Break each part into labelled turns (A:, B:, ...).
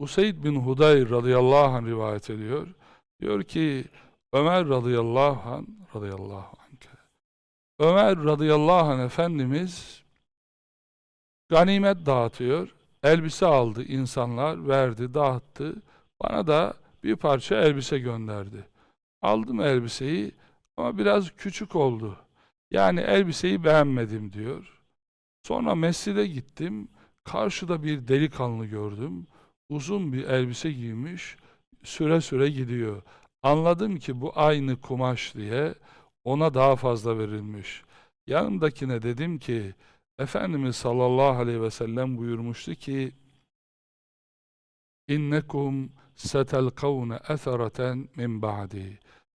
A: Useyd bin Hudayr radıyallahu anh rivayet ediyor. Diyor ki Ömer radıyallahu anh radıyallahu anh Ömer radıyallahu anh Efendimiz ganimet dağıtıyor. Elbise aldı insanlar, verdi, dağıttı. Bana da bir parça elbise gönderdi. Aldım elbiseyi ama biraz küçük oldu. Yani elbiseyi beğenmedim diyor. Sonra mescide gittim. Karşıda bir delikanlı gördüm. Uzun bir elbise giymiş. Süre süre gidiyor. Anladım ki bu aynı kumaş diye ona daha fazla verilmiş. Yanımdakine dedim ki Efendimiz sallallahu aleyhi ve sellem buyurmuştu ki innekum setelkavne ethereten min ba'di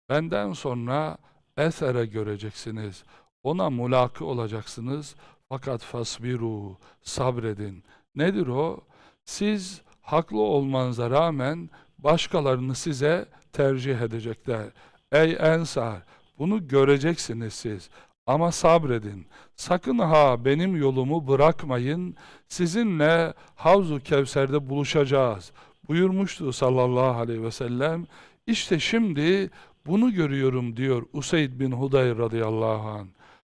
A: benden sonra esere göreceksiniz ona mulaki olacaksınız fakat fasbiru sabredin nedir o siz haklı olmanıza rağmen başkalarını size tercih edecekler ey ensar bunu göreceksiniz siz ama sabredin. Sakın ha benim yolumu bırakmayın. Sizinle Havzu Kevser'de buluşacağız. Buyurmuştu sallallahu aleyhi ve sellem. İşte şimdi bunu görüyorum diyor Useyd bin Hudayr radıyallahu anh.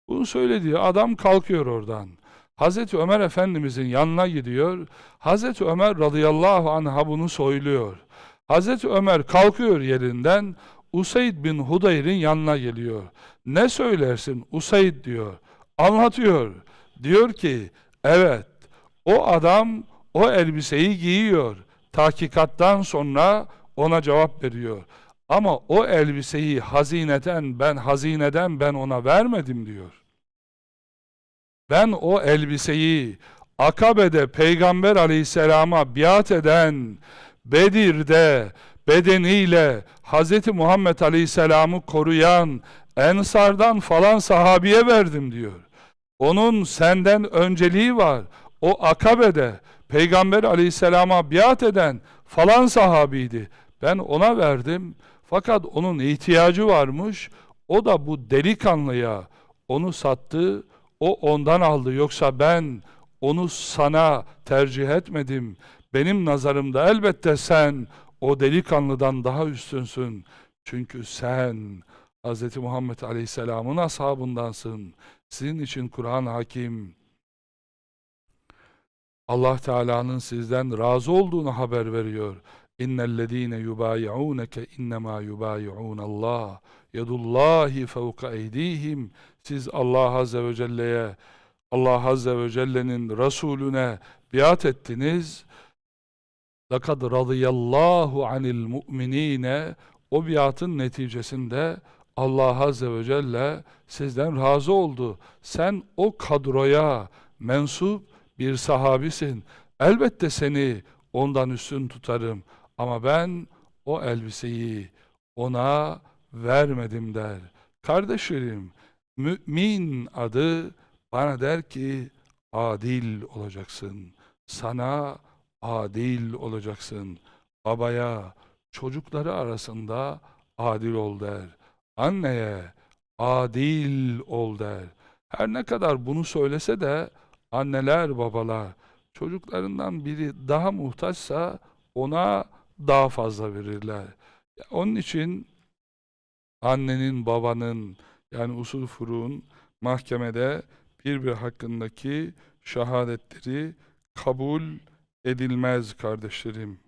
A: Bunu söylediği adam kalkıyor oradan. Hazreti Ömer Efendimizin yanına gidiyor. Hazreti Ömer radıyallahu anh'a bunu söylüyor. Hazreti Ömer kalkıyor yerinden. Usayd bin Hudayr'in yanına geliyor. Ne söylersin Usayd diyor. Anlatıyor. Diyor ki evet o adam o elbiseyi giyiyor. Tahkikattan sonra ona cevap veriyor. Ama o elbiseyi hazineden ben hazineden ben ona vermedim diyor. Ben o elbiseyi Akabe'de Peygamber Aleyhisselam'a biat eden Bedir'de bedeniyle Hz. Muhammed Aleyhisselam'ı koruyan Ensardan falan sahabiye verdim diyor. Onun senden önceliği var. O Akabe'de Peygamber Aleyhisselam'a biat eden falan sahabiydi. Ben ona verdim. Fakat onun ihtiyacı varmış. O da bu delikanlıya onu sattı. O ondan aldı. Yoksa ben onu sana tercih etmedim. Benim nazarımda elbette sen o delikanlıdan daha üstünsün. Çünkü sen Hz. Muhammed Aleyhisselam'ın ashabındansın. Sizin için Kur'an hakim. Allah Teala'nın sizden razı olduğunu haber veriyor. İnnellezîne yubâyi'ûneke innemâ yubâyi'ûnallâh. Yedullâhi fevka eydîhim. Siz Allah Azze ve Celle'ye, Allah Azze ve Celle'nin Resulüne biat ettiniz. لَقَدْ رَضِيَ اللّٰهُ عَنِ الْمُؤْمِن۪ينَ O biatın neticesinde Allah Azze ve Celle sizden razı oldu. Sen o kadroya mensup bir sahabisin. Elbette seni ondan üstün tutarım. Ama ben o elbiseyi ona vermedim der. Kardeşlerim, mümin adı bana der ki adil olacaksın. Sana adil olacaksın. Babaya, çocukları arasında adil ol der. Anneye adil ol der. Her ne kadar bunu söylese de anneler, babalar çocuklarından biri daha muhtaçsa ona daha fazla verirler. Onun için annenin, babanın yani usul furuğun mahkemede birbiri hakkındaki şehadetleri kabul edilmez kardeşlerim.